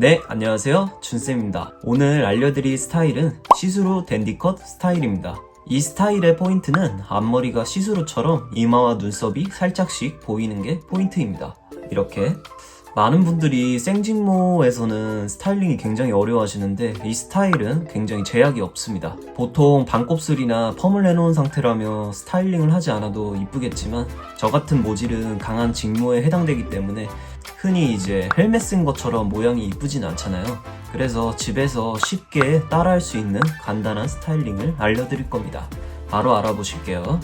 네, 안녕하세요. 준쌤입니다. 오늘 알려드릴 스타일은 시스루 댄디컷 스타일입니다. 이 스타일의 포인트는 앞머리가 시스루처럼 이마와 눈썹이 살짝씩 보이는 게 포인트입니다. 이렇게 많은 분들이 생진모에서는 스타일링이 굉장히 어려워하시는데 이 스타일은 굉장히 제약이 없습니다. 보통 반곱슬이나 펌을 해놓은 상태라며 스타일링을 하지 않아도 이쁘겠지만 저 같은 모질은 강한 직모에 해당되기 때문에 흔히 이제 헬멧 쓴 것처럼 모양이 이쁘진 않잖아요. 그래서 집에서 쉽게 따라할 수 있는 간단한 스타일링을 알려드릴 겁니다. 바로 알아보실게요.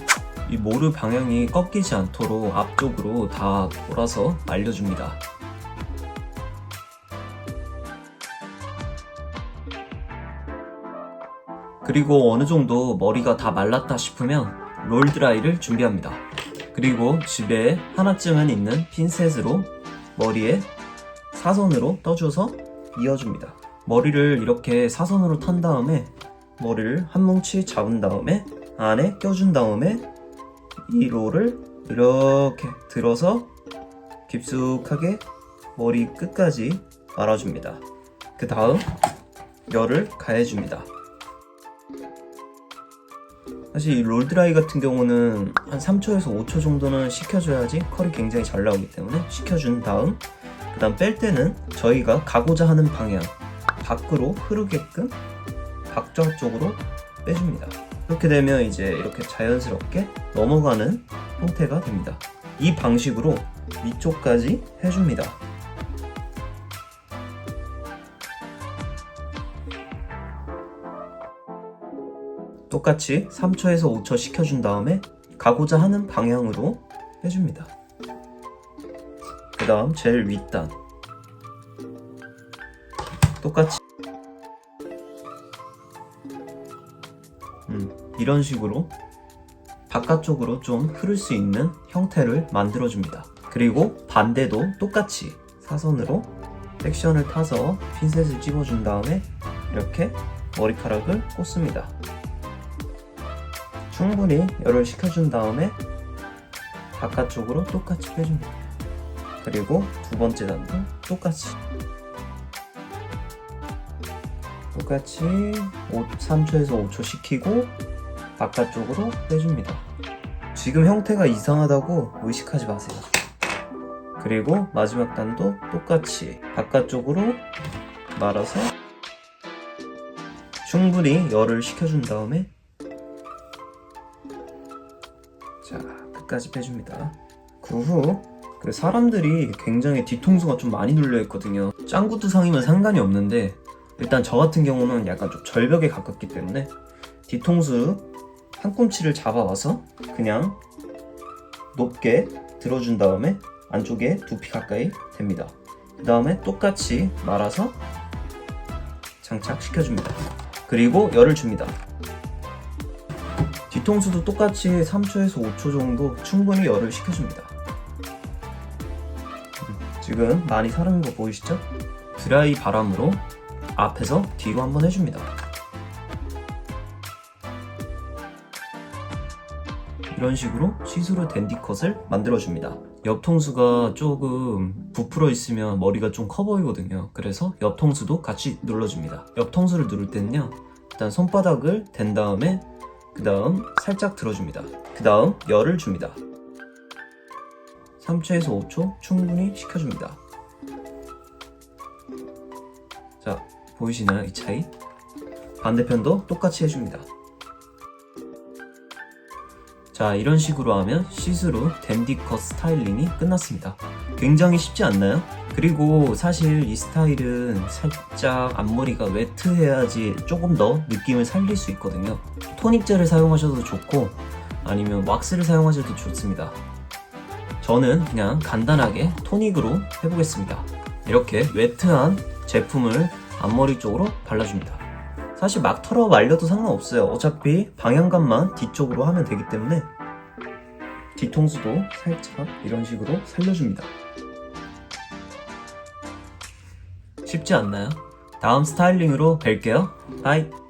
이 모르 방향이 꺾이지 않도록 앞쪽으로 다 돌아서 말려줍니다. 그리고 어느 정도 머리가 다 말랐다 싶으면 롤 드라이를 준비합니다. 그리고 집에 하나쯤은 있는 핀셋으로 머리에 사선으로 떠줘서 이어줍니다. 머리를 이렇게 사선으로 탄 다음에 머리를 한 뭉치 잡은 다음에 안에 껴준 다음에 이 롤을 이렇게 들어서 깊숙하게 머리 끝까지 말아줍니다. 그 다음 열을 가해줍니다. 사실 이 롤드라이 같은 경우는 한 3초에서 5초 정도는 식혀줘야지. 컬이 굉장히 잘 나오기 때문에 식혀준 다음 그 다음 뺄 때는 저희가 가고자 하는 방향 밖으로 흐르게끔 박좌 쪽으로 빼줍니다. 이렇게 되면 이제 이렇게 자연스럽게 넘어가는 형태가 됩니다. 이 방식으로 위쪽까지 해줍니다 똑같이 3초에서 5초 식혀준 다음에 가고자 하는 방향으로 해줍니다. 그 다음 제일 윗단 똑같이 음, 이런 식으로 바깥쪽으로 좀 흐를 수 있는 형태를 만들어줍니다. 그리고 반대도 똑같이 사선으로 섹션을 타서 핀셋을 집어준 다음에 이렇게 머리카락을 꽂습니다. 충분히 열을 식혀준 다음에 바깥쪽으로 똑같이 빼줍니다. 그리고 두 번째 단도 똑같이 똑같이 5, 3초에서 5초 식히고 바깥쪽으로 빼줍니다. 지금 형태가 이상하다고 의식하지 마세요. 그리고 마지막 단도 똑같이 바깥쪽으로 말아서 충분히 열을 식혀준 다음에 끝까지 빼줍니다. 그 후, 그 사람들이 굉장히 뒤통수가 좀 많이 눌려 있거든요. 짱구 두 상이면 상관이 없는데, 일단 저 같은 경우는 약간 좀 절벽에 가깝기 때문에, 뒤통수 한 꿈치를 잡아와서 그냥 높게 들어준 다음에 안쪽에 두피 가까이 됩니다. 그 다음에 똑같이 말아서 장착시켜줍니다. 그리고 열을 줍니다. 뒤통수도 똑같이 3초에서 5초 정도 충분히 열을 식혀줍니다. 음, 지금 많이 사르는 거 보이시죠? 드라이 바람으로 앞에서 뒤로 한번 해줍니다. 이런 식으로 시스루 댄디컷을 만들어줍니다. 옆 통수가 조금 부풀어 있으면 머리가 좀 커 보이거든요. 그래서 옆 통수도 같이 눌러줍니다. 옆 통수를 누를 때는요. 일단 손바닥을 댄 다음에 그 다음 살짝 들어줍니다. 그 다음 열을 줍니다. 3초에서 5초 충분히 식혀줍니다. 자, 보이시나요? 이 차이? 반대편도 똑같이 해줍니다. 자, 이런 식으로 하면 시스루 댄디컷 스타일링이 끝났습니다. 굉장히 쉽지 않나요? 그리고 사실 이 스타일은 살짝 앞머리가 웨트해야지 조금 더 느낌을 살릴 수 있거든요. 토닉 젤을 사용하셔도 좋고 아니면 왁스를 사용하셔도 좋습니다. 저는 그냥 간단하게 토닉으로 해보겠습니다. 이렇게 웨트한 제품을 앞머리 쪽으로 발라줍니다. 사실 막 털어 말려도 상관없어요. 어차피 방향감만 뒤쪽으로 하면 되기 때문에 뒤통수도 살짝 이런 식으로 살려줍니다. 쉽지 않나요? 다음 스타일링으로 뵐게요. 바이!